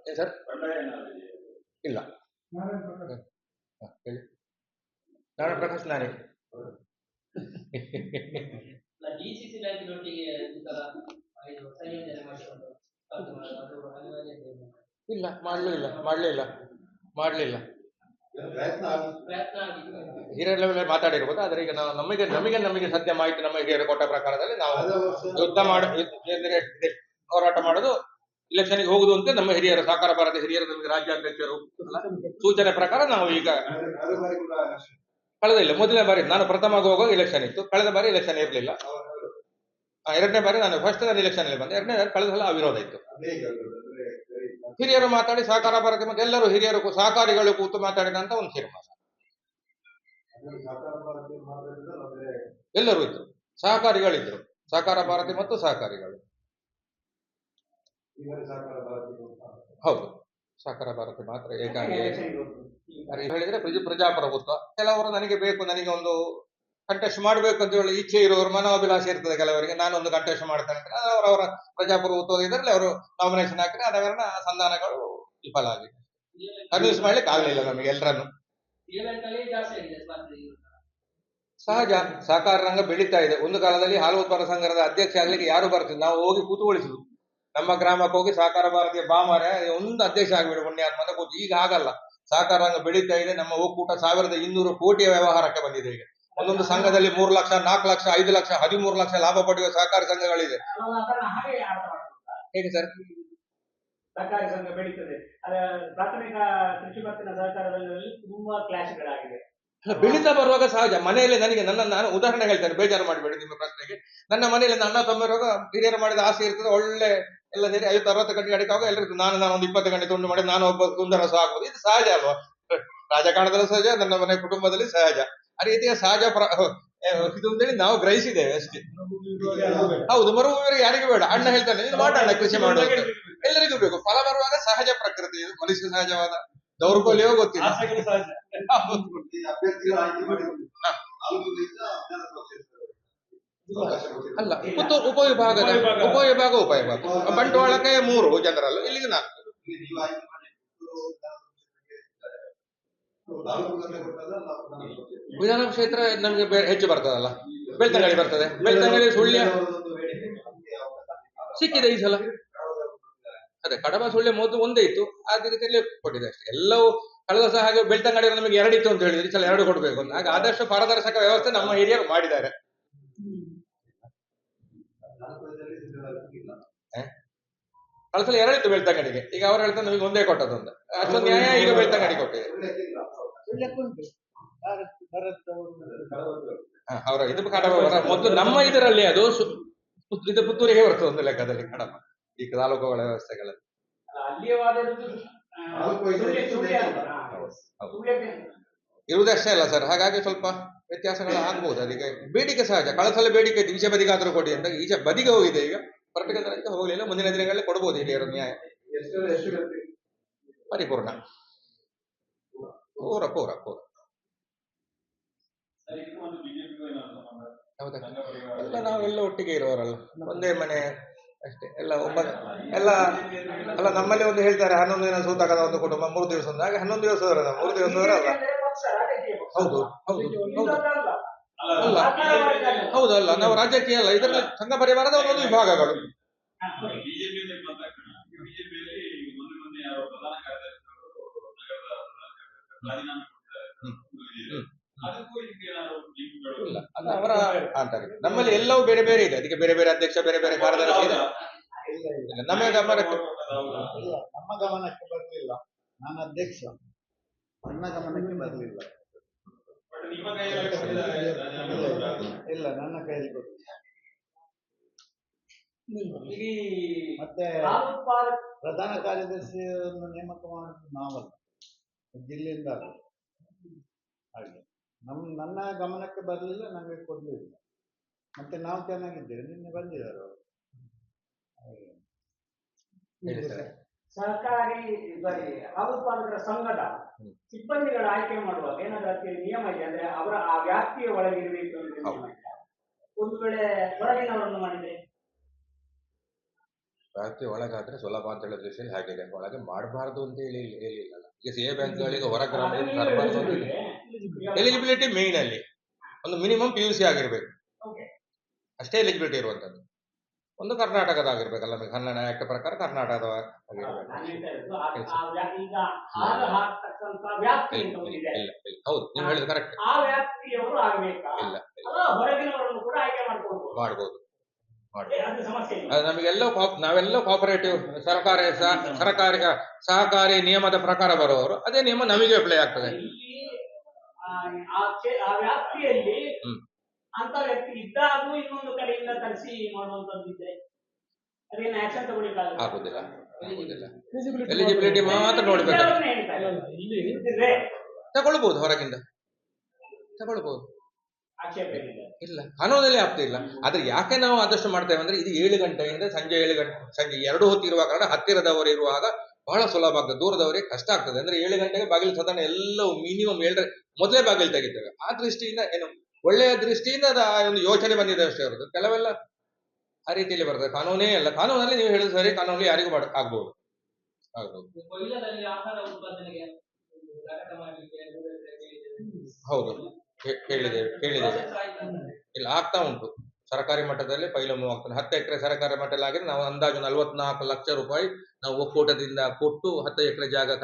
ಏನ್ ಸರ್? ಇಲ್ಲ. ಹೇಳಿ. ನಾರಾಯಣ ಪ್ರಕಾಶ್ ನಾನೇ ಡಿಸಿಸಿ ಬ್ಯಾಂಕಿನೊಟ್ಟಿಗೆ ಸಂಯೋಜನೆ ಮಾಡಿಕೊಂಡು ಇಲ್ಲ. ಮಾಡ್ಲಿಲ್ಲ, ಮಾಡಲಿಲ್ಲ ಆಗಿದೆ ಹಿರಿಯರ ಲೆವೆಲ್ ಮಾತಾಡಿರ್ಬೋದು, ಆದ್ರೆ ಈಗ ನಾವು ನಮಗೆ ನಮಗೆ ನಮಗೆ ಸತ್ಯ ಮಾಹಿತಿ ನಮ್ಮ ಹಿರಿಯರು ಕೊಟ್ಟ ಪ್ರಕಾರದಲ್ಲಿ ನಾವು ಯುದ್ಧ ಮಾಡಿ ಹೋರಾಟ ಮಾಡೋದು ಇಲೆಕ್ಷನ್ಗೆ ಹೋಗುದು ಅಂತ ನಮ್ಮ ಹಿರಿಯರು ಸಾಕಾರ ಭಾರತ ಹಿರಿಯರು, ನಮಗೆ ರಾಜ್ಯಾಧ್ಯಕ್ಷರು ಸೂಚನೆ ಪ್ರಕಾರ ನಾವು ಈಗ ಕಳೆದ ಇಲ್ಲ, ಮೊದಲನೇ ಬಾರಿ, ನಾನು ಪ್ರಥಮ ಹೋಗುವಾಗ ಇಲೆಕ್ಷನ್ ಇತ್ತು, ಕಳೆದ ಬಾರಿ ಇಲೆಕ್ಷನ್ ಇರಲಿಲ್ಲ ಎರಡನೇ ಬಾರಿ ನಾನು ಫಸ್ಟ್ ನಾನು ಇಲೆಕ್ಷನ್ ಅಲ್ಲಿ ಬಂದೆ. ಎರಡನೇ ಬಾರಿ ಕಳೆದ ಸಲ ಅವಿರೋಧ ಇತ್ತು. ಹಿರಿಯರು ಮಾತಾಡಿ ಸಹಕಾರ ಭಾರತಿ ಮತ್ತೆ ಎಲ್ಲರೂ ಹಿರಿಯರು ಸಹಕಾರಿಗಳು ಕೂತು ಮಾತಾಡಿದಂತ ಒಂದು ತೀರ್ಮಾನ. ಎಲ್ಲರೂ ಇದ್ರು. ಸಹಕಾರಿಗಳಿದ್ರು. ಸಹಕಾರ ಭಾರತಿ ಮತ್ತು ಸಹಕಾರಿಗಳು. ಹೌದು. ಸಹಕಾರ ಭಾರತಿ ಮಾತ್ರ ಏಕಾಂಗಿ ಹೇಳಿದ್ರೆ ಪ್ರಜಾಪ್ರಭುತ್ವ. ಕೆಲವರು ನನಗೆ ಬೇಕು ನನಗೆ ಒಂದು ಕಂಟೆಸ್ಟ್ ಮಾಡಬೇಕು ಅಂತ ಹೇಳಿ ಇಚ್ಛೆ ಇರೋರು ಮನೋಭಿಲಾಷೆ ಇರ್ತದೆ ಕೆಲವರಿಗೆ. ನಾನು ಒಂದು ಕಂಟೆಸ್ಟ್ ಮಾಡ್ತೇನೆ ಅವರವರ ಪ್ರಜಾಪ್ರಭುತ್ವ ಇದರಲ್ಲಿ ಅವರು ನಾಮಿನೇಷನ್ ಹಾಕಿದ್ರೆ ಆದ ಕಾರಣ ಸಂಧಾನಗಳು ವಿಫಲ ಆಗಿದೆ ಕನ್ವಿನ್ಸ್ ಮಾಡ್ಲಿಕ್ಕೆ ಆಗಲಿಲ್ಲ ನಮಗೆ ಎಲ್ಲರನ್ನು ಸಹಜ, ಸಹಕಾರ ರಂಗ ಬೆಳೀತಾ ಇದೆ. ಒಂದು ಕಾಲದಲ್ಲಿ ಹಾಲು ಉತ್ಪಾದಕ ಸಂಘದ ಅಧ್ಯಕ್ಷ ಆಗ್ಲಿಕ್ಕೆ ಯಾರು ಬರ್ತಿದ್ರು ನಾವು ಹೋಗಿ ಕೂತುಗೊಳಿಸುದು ನಮ್ಮ ಗ್ರಾಮಕ್ಕೆ ಹೋಗಿ ಸಹಕಾರ ಭಾರತೀಯ ಬಾಮಾರೆ ಒಂದು ಅಧ್ಯಕ್ಷ ಆಗಿಬಿಡು ಪುಣ್ಯಾತ್ಮ ಅಂತ ಕೂತು. ಈಗ ಆಗಲ್ಲ ಸಹಕಾರ ರಂಗ ಬೆಳೀತಾ ಇದೆ. ನಮ್ಮ ಒಕ್ಕೂಟ ಸಾವಿರದ ಇನ್ನೂರು ಕೋಟಿಯ ವ್ಯವಹಾರಕ್ಕೆ ಬಂದಿದೆ ಈಗ. ಒಂದೊಂದು ಸಂಘದಲ್ಲಿ ಮೂರು ಲಕ್ಷ ನಾಲ್ಕು ಲಕ್ಷ ಐದು ಲಕ್ಷ ಹದಿಮೂರು ಲಕ್ಷ ಲಾಭ ಪಡೆಯುವ ಸಹಕಾರಿ ಸಂಘಗಳಿದೆ. ಹಾಗೆ ಸರ್? ಸಹಕಾರಿ ಸಂಘ ಬೆಳೀತದೆ. ಪ್ರಾಥಮಿಕ ಕೃಷಿ ಪತ್ತಿನ ಸಹಕಾರದಲ್ಲಿ ತುಂಬಾ ಕ್ಲಾಶ್ಗಳಾಗಿದೆ ಅಲ್ಲ, ಬೆಳೀತಾ ಬರುವಾಗ ಸಹಜ. ಮನೆಯಲ್ಲಿ ನನಗೆ ನನ್ನ ನಾನು ಉದಾಹರಣೆ ಹೇಳ್ತೇನೆ. ಬೇಜಾರು ಮಾಡಬೇಡಿ ನಿಮ್ಮ ಪ್ರಶ್ನೆಗೆ. ನನ್ನ ಮನೆಯಲ್ಲಿ ನನ್ನ ಅಣ್ಣ ತಮ್ಮರುವಾಗ ಹಿರಿಯರು ಮಾಡಿದ ಆಸೆ ಇರ್ತದೆ. ಒಳ್ಳೆ ಎಲ್ಲ ಸೇರಿ. ಐವತ್ತು ಅರವತ್ತು ಗಂಟೆ ಅಡಿಕಾಗ ಎಲ್ಲರಿಗೂ ನಾನು ನಾನು ಒಂದು ಇಪ್ಪತ್ತು ಗಂಟೆ ತುಂಡು ಮಾಡಿ ನಾನು ಒಬ್ಬ ಸುಂದರ ಸಹ ಆಗ್ಬೋದು ಇದು ಸಹಜ ಅಲ್ವಾ? ರಾಜಕಾರಣದಲ್ಲೂ ಸಹಜ ನನ್ನ ಮನೆ ಕುಟುಂಬದಲ್ಲಿ ಸಹಜ. ಆ ರೀತಿಯ ಸಹಜ ಪ್ರ- ಇದು ಅಂತೇಳಿ ನಾವು ಗ್ರಹಿಸಿದ್ದೇವೆ ಅಷ್ಟೇ. ಹೌದು ಮರುಭೂಮಿಯವರಿಗೆ ಯಾರಿಗೂ ಬೇಡ. ಅಣ್ಣ ಹೇಳ್ತಾನೆ ಇದು ಮಾಡೋಣ ಕೃಷಿ ಅಂತ. ಎಲ್ಲರಿಗೂ ಬೇಕು. ಫಲ ಬರುವಾಗ ಸಹಜ ಪ್ರಕೃತಿ ಇದು ಮನುಷ್ಯ ಸಹಜವಾದ ದೌರ್ಬಲ್ಯವೋ ಗೊತ್ತಿಲ್ಲ. ಅಲ್ಲ ಉಪ ಉಪವಿಭಾಗದ ಉಪವಿಭಾಗ ಉಪವಿಭಾಗ. ಬಂಟ್ವಾಳಕ್ಕೆ ಮೂರು ಜನರಲ್ಲ ಇಲ್ಲಿಗೆ ನಾಲ್ಕು. ವಿಧಾನ ಕ್ಷೇತ್ರ ನಮಗೆ ಹೆಚ್ಚು ಬರ್ತದಲ್ಲ. ಬೆಳ್ತಂಗಡಿ ಬರ್ತದೆ. ಬೆಳ್ತಂಗಡಿ ಸುಳ್ಯ ಸಿಕ್ಕಿದೆ ಈ ಸಲ. ಅದೇ ಕಡಬ ಸುಳ್ಯ ಮೊದಲು ಒಂದೇ ಇತ್ತು. ಆದ್ರೆ ರೀತಿಯಲ್ಲಿ ಕೊಟ್ಟಿದೆ ಅಷ್ಟೇ. ಎಲ್ಲವೂ ಕಳೆದ ಸಹ ಹಾಗೆ ಬೆಳ್ತಂಗಡಿ ನಮಗೆ ಎರಡಿತ್ತು ಅಂತ ಹೇಳಿದ್ರೆ. ಈ ಸಲ ಎರಡು ಕೊಡಬೇಕು ಅಂತ. ಹಾಗೆ ಆದಷ್ಟು ಪಾರದರ್ಶಕ ವ್ಯವಸ್ಥೆ ನಮ್ಮ ಏರಿಯಾಗ ಮಾಡಿದ್ದಾರೆ. ಸಲ ಎರಡಿತ್ತು ಬೆಳ್ತಂಗಡಿಗೆ. ಈಗ ಅವ್ರು ಹೇಳ್ತಾರೆ ನಮಗೆ ಒಂದೇ ಕೊಟ್ಟದ್ದು ಅಂತ. ಅಷ್ಟೊಂದು ನ್ಯಾಯ ಈಗ ಬೆಳ್ತಂಗಡಿ ಕೊಟ್ಟಿದೆ. ಅವರ ಇದು ಕಡಬ ಬರ- ಮೊದಲು ನಮ್ಮ ಇದರಲ್ಲಿ ಅದು ಇದು ಪುತ್ತೂರಿಗೆ ಬರ್ತದೆ ಒಂದು ಲೆಕ್ಕದಲ್ಲಿ ಕಡಬ. ಈ ತಾಲೂಕುಗಳ ವ್ಯವಸ್ಥೆಗಳಲ್ಲಿ. ಇರುವುದಷ್ಟೇ ಅಲ್ಲ. ಸರ್. ಹಾಗಾಗಿ ಸ್ವಲ್ಪ ವ್ಯತ್ಯಾಸಗಳು ಆಗ್ಬಹುದು ಅದಕ್ಕೆ ಬೇಡಿಕೆ ಸಹಜ. ಕಳಸಲ್ಲಿ ಸಲ ಬೇಡಿಕೆ ಇತ್ತು, ಈಚೆ ಬದಿಗಾದ್ರೂ ಕೊಡಿ ಅಂತ ಈಚೆ ಬದಿಗೆ ಹೋಗಿದೆ ಈಗ. ಪರ್ಟಿಕ್ಯುಲರ್ ಅಂತ ಹೋಗಲಿಲ್ಲ ಮುಂದಿನ ದಿನಗಳಲ್ಲಿ ಕೊಡಬಹುದು ಹಿರಿಯರು ನ್ಯಾಯ. ಪರಿಪೂರ್ಣ. ಪೂರ ಪೂರ ಪೂರ. ಹೌದಾ? ಎಲ್ಲ ನಾವೆಲ್ಲ ಒಟ್ಟಿಗೆ ಇರೋರಲ್ಲ. ಒಂದೇ ಮನೆ ಅಷ್ಟೇ. ಎಲ್ಲ ಒಬ್ಬ ಎಲ್ಲ ಅಲ್ಲ ನಮ್ಮಲ್ಲಿ ಒಂದು ಹೇಳ್ತಾರೆ ಹನ್ನೊಂದು ದಿನ ಸೂತಾಗದ ಒಂದು ಕುಟುಂಬ ಮೂರು ದಿವಸ ಹಾಗೆ ಹನ್ನೊಂದು ದಿವಸ ಮೂರು ದಿವಸ. ಹೌದು ಹೌದು ಹೌದು. ಅಲ್ಲ. ಹೌದಲ್ಲ ಹೌದು ನಾವು ರಾಜ್ಯಕ್ಕೆ ಅಲ್ಲ. ಇದರಲ್ಲಿ ಸಂಘ ಪರಿವಾರದ ಒಂದೊಂದು ವಿಭಾಗಗಳು. ಇಲ್ಲ. ಅದು ಅವರ ಆಂತರಿಕ. ನಮ್ಮಲ್ಲಿ ಎಲ್ಲವೂ ಬೇರೆ ಬೇರೆ ಇದೆ. ಅದಕ್ಕೆ ಬೇರೆ ಬೇರೆ ಅಧ್ಯಕ್ಷ ಬೇರೆ ಬೇರೆ ಕಾರ್ಯದರ್ಶಿ ಇದೆ. ಇಲ್ಲ, ನಮ್ಮ ಗಮನಕ್ಕೆ ನಮ್ಮ ಗಮನಕ್ಕೆ ಬರಲಿಲ್ಲ. ನನ್ನ ಅಧ್ಯಕ್ಷ. ನನ್ನ ಗಮನಕ್ಕೆ ಬರಲಿಲ್ಲ ಬಟ್ ನಿಮ್ಮ ಕೈಯಲ್ಲಿ ಕೊಟ್ಟಿದ್ದಾರೆ ರಾಜೀನಾಮೆ ಕೊಟ್ಟಿದ್ದಾರೆ. ಇಲ್ಲ ನನ್ನ ಕೈಯಲ್ಲಿ ಇಡೀ ಮತ್ತೆ ಪ್ರಧಾನ ಕಾರ್ಯದರ್ಶಿಯನ್ನು ನೇಮಕ ಮಾಡಿದ್ದು ನಾವಲ್ಲ ಜಿಲ್ಲೆಯಿಂದ. ಹಾಗೆ. ನಮ್ ನನ್ನ ಗಮನಕ್ಕೆ ಬರಲಿಲ್ಲ ನಮಗೆ ಕೊಡಲಿಲ್ಲ. ಮತ್ತೆ ನಾವು ಚೆನ್ನಾಗಿದ್ದೇವೆ ನಿನ್ನೆ ಬಂದಿದ್ದಾರೆ ಅವರು. ಸಹಕಾರಿ ಹಾಲು ಉತ್ಪಾದಕರ ಸಂಘದ. ಸಿಬ್ಬಂದಿಗಳ ಆಯ್ಕೆ ಮಾಡುವಾಗ ಏನಾದ್ರೂ ಅದಕ್ಕೆ ನಿಯಮ ಇದೆ ಅಂದ್ರೆ ಅವರ ಆ ವ್ಯಾಪ್ತಿಯ ಒಳಗೆ ಇರಬೇಕು ಅಂತ. ಒಂದು ವೇಳೆ ಹೊರಗಿನವರನ್ನು ಮಾಡಿದ್ರೆ? ವ್ಯಾಪ್ತಿ ಒಳಗಾದ್ರೆ ಸುಲಭ ಅಂತ ಹೇಳೋ ದೃಷ್ಟಿಯಲ್ಲಿ ಹಾಗಿದೆ. ಒಳಗೆ ಮಾಡಬಾರ್ದು ಅಂತ ಹೇಳಿ ಹೇಳಿಲ್ಲ ಈಗ ಸಿ ಎ ಬ್ಯಾಂಕ್ಗಳಿಗೆ ಹೊರ ಗ್ರಾಮದಲ್ಲಿ ತರಬಾರ್ದು ಅಂತ ಎಲಿಜಿಬಿಲಿಟಿ ಮೇನ್ ಅಲ್ಲಿ. ಒಂದು ಮಿನಿಮಮ್ ಪಿ ಯು ಸಿ ಆಗಿರ್ಬೇಕು. ಅಷ್ಟೇ ಎಲಿಜಿಬಿಲಿಟಿ ಇರುವಂತದ್ದು ಒಂದು ಕರ್ನಾಟಕದಾಗಿರ್ಬೇಕಲ್ಲ ಕನ್ನಡ ಆಕ್ಟ್ ಪ್ರಕಾರ ಕರ್ನಾಟಕದ ಹೌದು ನೀವು ಹೇಳಿದ ಕರೆಕ್ಟ್. ಮಾಡ್ಬೋದು. ಅದು ನಮಗೆಲ್ಲ ಕಾಪ್- ನಾವೆಲ್ಲ ಕೋಪರೇಟಿವ್ ಸರ್ಕಾರ ಸರ್ಕಾರಿ ಸಹಕಾರಿ ನಿಯಮದ ಪ್ರಕಾರ ಬರುವವರು ಅದೇ ನಿಯಮ ನಮಗೆ ಅಪ್ಲೈ ಆಗ್ತದೆ. ಆ ವ್ಯಾಪ್ತಿಯಲ್ಲಿ. ಅಂತ ವ್ಯಕ್ತಿ ಇದ್ದಾಗೂ ಇನ್ನೊಂದು ಕಡೆಯಿಂದ ತರಿಸಿ ಮಾಡುವಂತದ್ದಿದ್ರೆ ಅದೇನು ಆಕ್ಷನ್ ತಗೊಳ್ಳಿಕ್ಕಾಗಲ್ಲ ಆಗುದಿಲ್ಲ ಎಲಿಜಿಬಿಲಿಟಿ ಮಾತ್ರ ನೋಡ್ಬೇಕು. ಇಲ್ಲಿ ತಗೊಳ್ಬಹುದು ಹೊರಗಿಂದ. ತಗೊಳ್ಬಹುದು ಇಲ್ಲ ಹಣದಲ್ಲಿ ಆಗ್ತಿಲ್ಲ ಆದ್ರೆ ಯಾಕೆ ನಾವು ಆದಷ್ಟು ಮಾಡ್ತೇವೆ ಅಂದ್ರೆ ಇದು ಏಳು ಗಂಟೆಯಿಂದ ಸಂಜೆ ಏಳು ಗಂಟೆ ಸಂಜೆ ಎರಡು ಹೊತ್ತು ಇರುವ ಕಾರಣ ಹತ್ತಿರದವರು ಇರುವಾಗ ಬಹಳ ಸುಲಭ ಆಗ್ತದೆ. ದೂರದವರಿಗೆ ಕಷ್ಟ ಆಗ್ತದೆ. ಅಂದ್ರೆ ಏಳು ಗಂಟೆಗೆ ಬಾಗಿಲು ಸಾಧಾರಣ ಎಲ್ಲವೂ ಮಿನಿಮಮ್ ಏಳರ ಮೊದಲೇ ಬಾಗಿಲು ತೆಗಿತೇವೆ. ಆ ದೃಷ್ಟಿಯಿಂದ ಏನು ಒಳ್ಳೆಯ ದೃಷ್ಟಿಯಿಂದ ಅದು ಆ ಒಂದು ಯೋಚನೆ ಬಂದಿದೆ ಅಷ್ಟೇ ಅವ್ರದ್ದು. ಕೆಲವೆಲ್ಲ ಆ ರೀತಿಯಲ್ಲಿ ಬರ್ತದೆ. ಕಾನೂನೇ ಅಲ್ಲ. ಕಾನೂನಲ್ಲಿ ನೀವು ಹೇಳಿದ ಸರಿ ಕಾನೂನಲ್ಲಿ ಯಾರಿಗೂ ಮಾಡ ಆಗ್ಬೋದು. ಹೌದು. ಹೇಳಿದ್ದೇವೆ. ಅಂತ. ಇಲ್ಲ ಆಗ್ತಾ ಉಂಟು. ಸರ್ಕಾರಿ ಮಟ್ಟದಲ್ಲಿ ಪೈಲಮು ಆಗ್ತದೆ ಹತ್ತು ಎಕರೆ ಸರ್ಕಾರಿ ಮಟ್ಟದಲ್ಲಿ ಆಗಿದ್ರೆ ನಾವು ಅಂದಾಜು ನಲವತ್ನಾಲ್ಕು ಲಕ್ಷ ರೂಪಾಯಿ ನಾವು ಒಕ್ಕೂಟದಿಂದ ಕೊಟ್ಟು ಹತ್ತು ಎಕರೆ ಜಾಗ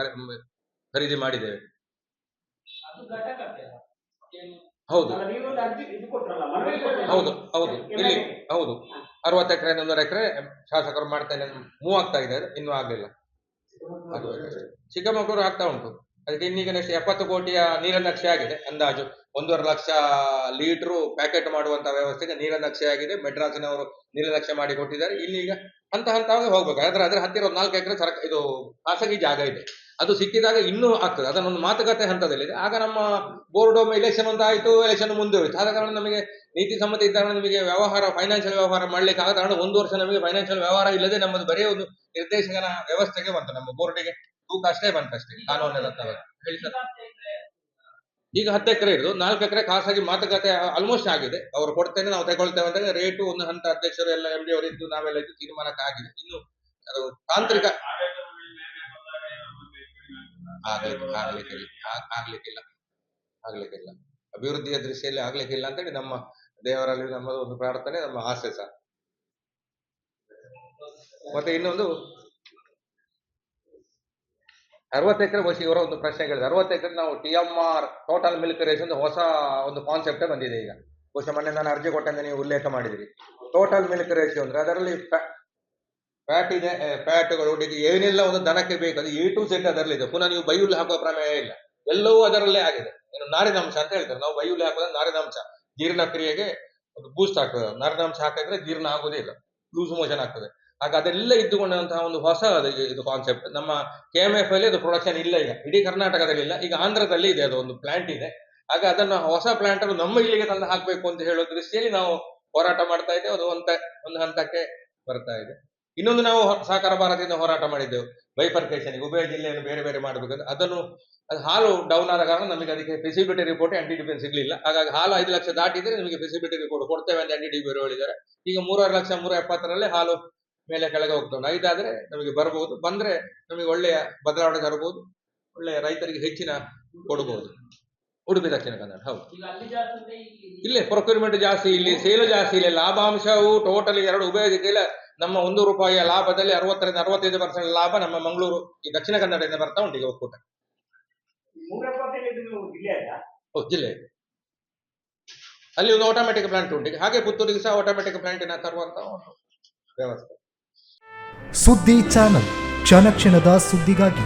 ಖರೀದಿ ಮಾಡಿದ್ದೇವೆ. ಹೌದು? ಹೌದು ಹೌದು ಇಲ್ಲಿ ಹೌದು. ಅರವತ್ತು ಎಕರೆ ನೂರು ಎಕರೆ ಶಾಸಕರು ಮಾಡ್ತೇನೆ ಮೂವ್ ಆಗ್ತಾ ಇದೆ ಇನ್ನೂ ಆಗ್ಲಿಲ್ಲ. ಅದು ಚಿಕ್ಕಮಗಳೂರು ಆಗ್ತಾ ಉಂಟು. ಅದಕ್ಕೆ ಇನ್ನೀಗ ನೆಕ್ಸ್ಟ್ ಎಪ್ಪತ್ತು ಕೋಟಿಯ ನೀಲನಕ್ಷೆ ಆಗಿದೆ. ಅಂದಾಜು ಒಂದೂವರೆ ಲಕ್ಷ ಲೀಟರ್ ಪ್ಯಾಕೆಟ್ ಮಾಡುವಂತ ವ್ಯವಸ್ಥೆಗೆ ನೀಲನಕ್ಷೆ ಆಗಿದೆ. ಮೆಡ್ರಾಸಿನವರು ನೀಲನಕ್ಷೆ ಮಾಡಿ ಕೊಟ್ಟಿದ್ದಾರೆ. ಇನ್ನೀಗ ಹಂತ ಹಂತವಾಗಿ ಹೋಗ್ಬೇಕು. ಅದ್ರ ಅದ್ರ ಹತ್ತಿರ ಒಂದು ನಾಲ್ಕು ಎಕರೆ ಸರಕ ಇದು ಖಾಸಗಿ ಜಾಗ ಇದೆ. ಅದು ಸಿಕ್ಕಿದಾಗ ಇನ್ನೂ ಆಗ್ತದೆ. ಅದನ್ನೊಂದು ಮಾತುಕತೆ ಹಂತದಲ್ಲಿದೆ ಆಗ ನಮ್ಮ ಬೋರ್ಡ್ ಒಮ್ಮೆ ಎಲೆಕ್ಷನ್ ಅಂತ ಆಯ್ತು ಎಲೆಕ್ಷನ್ ಮುಂದೆ ಹೋಯ್ತು ಆದ ಕಾರಣ ನಮಗೆ ನೀತಿ ಸಮ್ಮತಿ ಇದ್ದ ಕಾರಣ ನಿಮಗೆ ವ್ಯವಹಾರ ಫೈನಾನ್ಷಿಯಲ್ ವ್ಯವಹಾರ ಮಾಡ್ಲಿಕ್ಕೆ ಆದ ಕಾರಣ ಒಂದು ವರ್ಷ ನಮಗೆ ಫೈನಾನ್ಷಿಯಲ್ ವ್ಯವಹಾರ ಇಲ್ಲದೆ ನಮ್ಮದು ಬರೀ ಒಂದು ನಿರ್ದೇಶಕನ ವ್ಯವಸ್ಥೆಗೆ ಬಂತು. ನಮ್ಮ ಬೋರ್ಡಿಗೆ ತೂಕ ಅಷ್ಟೇ ಬಂತು ಅಷ್ಟೇ ಕಾನೂನೆಲ್ಲ ಹೇಳಿ ಸರ್. ಈಗ ಹತ್ತು ಎಕರೆ ಇರೋದು. ನಾಲ್ಕು ಎಕರೆ ಖಾಸಗಿ ಮಾತುಕತೆ ಆಲ್ಮೋಸ್ಟ್ ಆಗಿದೆ. ಅವರು ಕೊಡ್ತೇನೆ, ನಾವು ತಗೊಳ್ತೇವೆ ಅಂತ. ರೇಟು ಒಂದು ಹಂತ ಅಧ್ಯಕ್ಷರು ಎಲ್ಲ ಎಂ ಡಿ ಅವರು ಇದ್ದು ನಾವೆಲ್ಲ ಇದ್ದು ತೀರ್ಮಾನಕ್ಕೆ ಆಗಿದೆ ಇನ್ನು ಅದು ತಾಂತ್ರಿಕ ಆಗ್ಲಿಕ್ಕೆ ಆಗ್ಲಿಕ್ಕಿಲ್ಲ. ಆಗ್ಲಿಕ್ಕಿಲ್ಲ. ಆಗ್ಲಿಕ್ಕಿಲ್ಲ. ಅಭಿವೃದ್ಧಿಯ ದೃಷ್ಟಿಯಲ್ಲಿ ಆಗ್ಲಿಕ್ಕಿಲ್ಲ ಅಂತೇಳಿ ನಮ್ಮ ದೇವರಲ್ಲಿ ನಮ್ಮದು ಒಂದು ಪ್ರಾರ್ಥನೆ ನಮ್ಮ ಆಸೆ ಸಹ ಮತ್ತೆ ಇನ್ನೊಂದು? ಅರವತ್ತು ಎಕರೆ ಬಹುಶಃ ಇವರ ಒಂದು ಪ್ರಶ್ನೆ ಕೇಳಿದೆ ಅರವತ್ತು ಎಕರೆ ನಾವು T M R total milk race ಒಂದು ಹೊಸ ಒಂದು ಕಾನ್ಸೆಪ್ಟೇ ಬಂದಿದೆ ಈಗ. ಬಹುಶಃ ಮೊನ್ನೆ ನಾನು ಅರ್ಜಿ ಕೊಟ್ಟಂತೆ ನೀವು ಉಲ್ಲೇಖ ಮಾಡಿದಿರಿ ಟೋಟಲ್ ಮಿಲ್ಕ್ ರೇಷಿಯೋ ಅಂದ್ರೆ ಅದರಲ್ಲಿ ಫ್ಯಾಟ್ ಇದೆ ಫ್ಯಾಟ್ಗಳು ಇದು ಏನೆಲ್ಲ ಒಂದು ದನಕ್ಕೆ ಬೇಕು, ಅದು ಎ ಟು ಸೆಟ್ ಅದರಲ್ಲಿ ಇದೆ. ಪುನಃ ನೀವು ಬೈಯುಲ್ಲಿ ಹಾಕುವ ಪ್ರಮೇಯ ಇಲ್ಲ. ಎಲ್ಲವೂ ಅದರಲ್ಲೇ ಆಗಿದೆ. ಏನು ನಾರಿನಾಂಶ ಅಂತ ಹೇಳ್ತಾರೆ. ನಾವು ಬೈಯುಲ್ಲಿ ಹಾಕೋದ್ರೆ ನಾರಿನಾಂಶ. ಜೀರ್ಣಕ್ರಿಯೆಗೆ ಒಂದು ಬೂಸ್ಟ್ ಆಗ್ತದೆ. ನಾರಿನಾಂಶ ಹಾಕಿದ್ರೆ ಜೀರ್ಣ ಆಗೋದೇ ಇಲ್ಲ. ಲೂಸ್ ಮೋಷನ್ ಆಗ್ತದೆ. ಆಗ ಅದೆಲ್ಲ ಇದ್ದುಕೊಂಡಂತಹ ಒಂದು ಹೊಸ ಇದು ಕಾನ್ಸೆಪ್ಟ್ ನಮ್ಮ ಕೆ ಎಂ ಎಫ್ ಅಲ್ಲಿ ಅದು ಪ್ರೊಡಕ್ಷನ್ ಇಲ್ಲ ಈಗ. ಇಡೀ ಕರ್ನಾಟಕದಲ್ಲಿ ಇಲ್ಲ. ಈಗ ಆಂಧ್ರದಲ್ಲಿ ಇದೆ, ಅದು ಒಂದು ಪ್ಲಾಂಟ್ ಇದೆ. ಆಗ ಅದನ್ನು ಹೊಸ ಪ್ಲಾಂಟ್ ಅನ್ನು ನಮ್ಮ ಇಲ್ಲಿಗೆ ತಂದು ಹಾಕಬೇಕು ಅಂತ ಹೇಳೋ ದೃಷ್ಟಿಯಲ್ಲಿ ನಾವು ಹೋರಾಟ ಮಾಡ್ತಾ ಇದ್ದೇವೆ. ಅದು ಒಂದು ಒಂದು ಹಂತಕ್ಕೆ ಬರ್ತಾ ಇದೆ. ಇನ್ನೊಂದು ನಾವು ಸಹಕಾರ ಭಾರತದಿಂದ ಹೋರಾಟ ಮಾಡಿದ್ದೆವು ಬೈಫರ್ಕೇಶನ್ ಉಭಯ ಜಿಲ್ಲೆಯನ್ನು ಬೇರೆ ಬೇರೆ ಮಾಡಬೇಕಂದ್ರೆ ಅದನ್ನು ಅದು ಹಾಲು ಡೌನ್ ಆದ ಕಾರಣ ನಮಗೆ ಅದಕ್ಕೆ ಫೆಸಿಬಿಲಿಟಿ ರಿಪೋರ್ಟ್ ಆಂಟಿ ಡಿಫೆನ್ಸ್ ಸಿಗಲಿಲ್ಲ. ಹಾಗಾಗಿ ಹಾಲು ಐದು ಲಕ್ಷ ದಾಟಿದ್ರೆ ನಿಮಗೆ ಫೆಸಿಬಿಲಿಟಿ ರಿಪೋರ್ಟ್ ಕೊಡ್ತೇವೆ ಅಂತ ಎನ್ ಡಿ ಡಿ ಬಿ ಹೇಳಿದ್ದಾರೆ. ಈಗ ಮೂರಾರು ಲಕ್ಷ ಮೂರ ಎಪ್ಪತ್ತರಲ್ಲೇ ಹಾಲು ಮೇಲೆ ಕೆಳಗೆ ಹೋಗ್ತವೆ ಐದಾದರೆ ನಮಗೆ ಬರಬಹುದು ಬಂದ್ರೆ ನಮಗೆ ಒಳ್ಳೆಯ ಬದಲಾವಣೆ ತರಬಹುದು ಒಳ್ಳೆಯ ರೈತರಿಗೆ ಹೆಚ್ಚಿನ ಕೊಡಬಹುದು ಉಡುಪಿ ದಕ್ಷಿಣ ಕನ್ನಡ ಹೌದು. ಇಲ್ಲೇ ಪ್ರೊಕ್ಯೂರ್ಮೆಂಟ್ ಜಾಸ್ತಿ ಇಲ್ಲಿ ಸೇಲು ಜಾಸ್ತಿ ಇಲ್ಲಿ ಲಾಭಾಂಶವು ಟೋಟಲ್ ಎರಡು ಉಭಯ ಜಿಲ್ಲೆ ನಮ್ಮ ಒಂದು ರೂಪಾಯಿಯ ಲಾಭದಲ್ಲಿ ಅರವತ್ತರಿಂದ ಅರವತ್ತೈದು ಪರ್ಸೆಂಟ್ ಲಾಭ ನಮ್ಮ ಮಂಗಳೂರು ಈ ದಕ್ಷಿಣ ಕನ್ನಡದಿಂದ ಬರ್ತಾ ಉಂಟು ಈಗ ಒಕ್ಕೂಟ. ಜಿಲ್ಲೆ ಅಲ್ಲಿ ಒಂದು ಆಟೋಮೆಟಿಕ್ ಪ್ಲಾಂಟ್ ಉಂಟು. ಹಾಗೆ ಪುತ್ತೂರಿಗೆ ಸಹ ಆಟೋಮೆಟಿಕ್ ಪ್ಲಾಂಟ್ ತರುವಂತ ಒಂದು ವ್ಯವಸ್ಥೆ. ಸುದ್ದಿ ಚಾನಲ್. ಕ್ಷಣ ಕ್ಷಣದ ಸುದ್ದಿಗಾಗಿ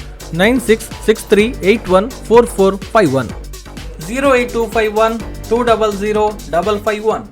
nine six six three eight one four four five one zero eight two five one two double zero double five one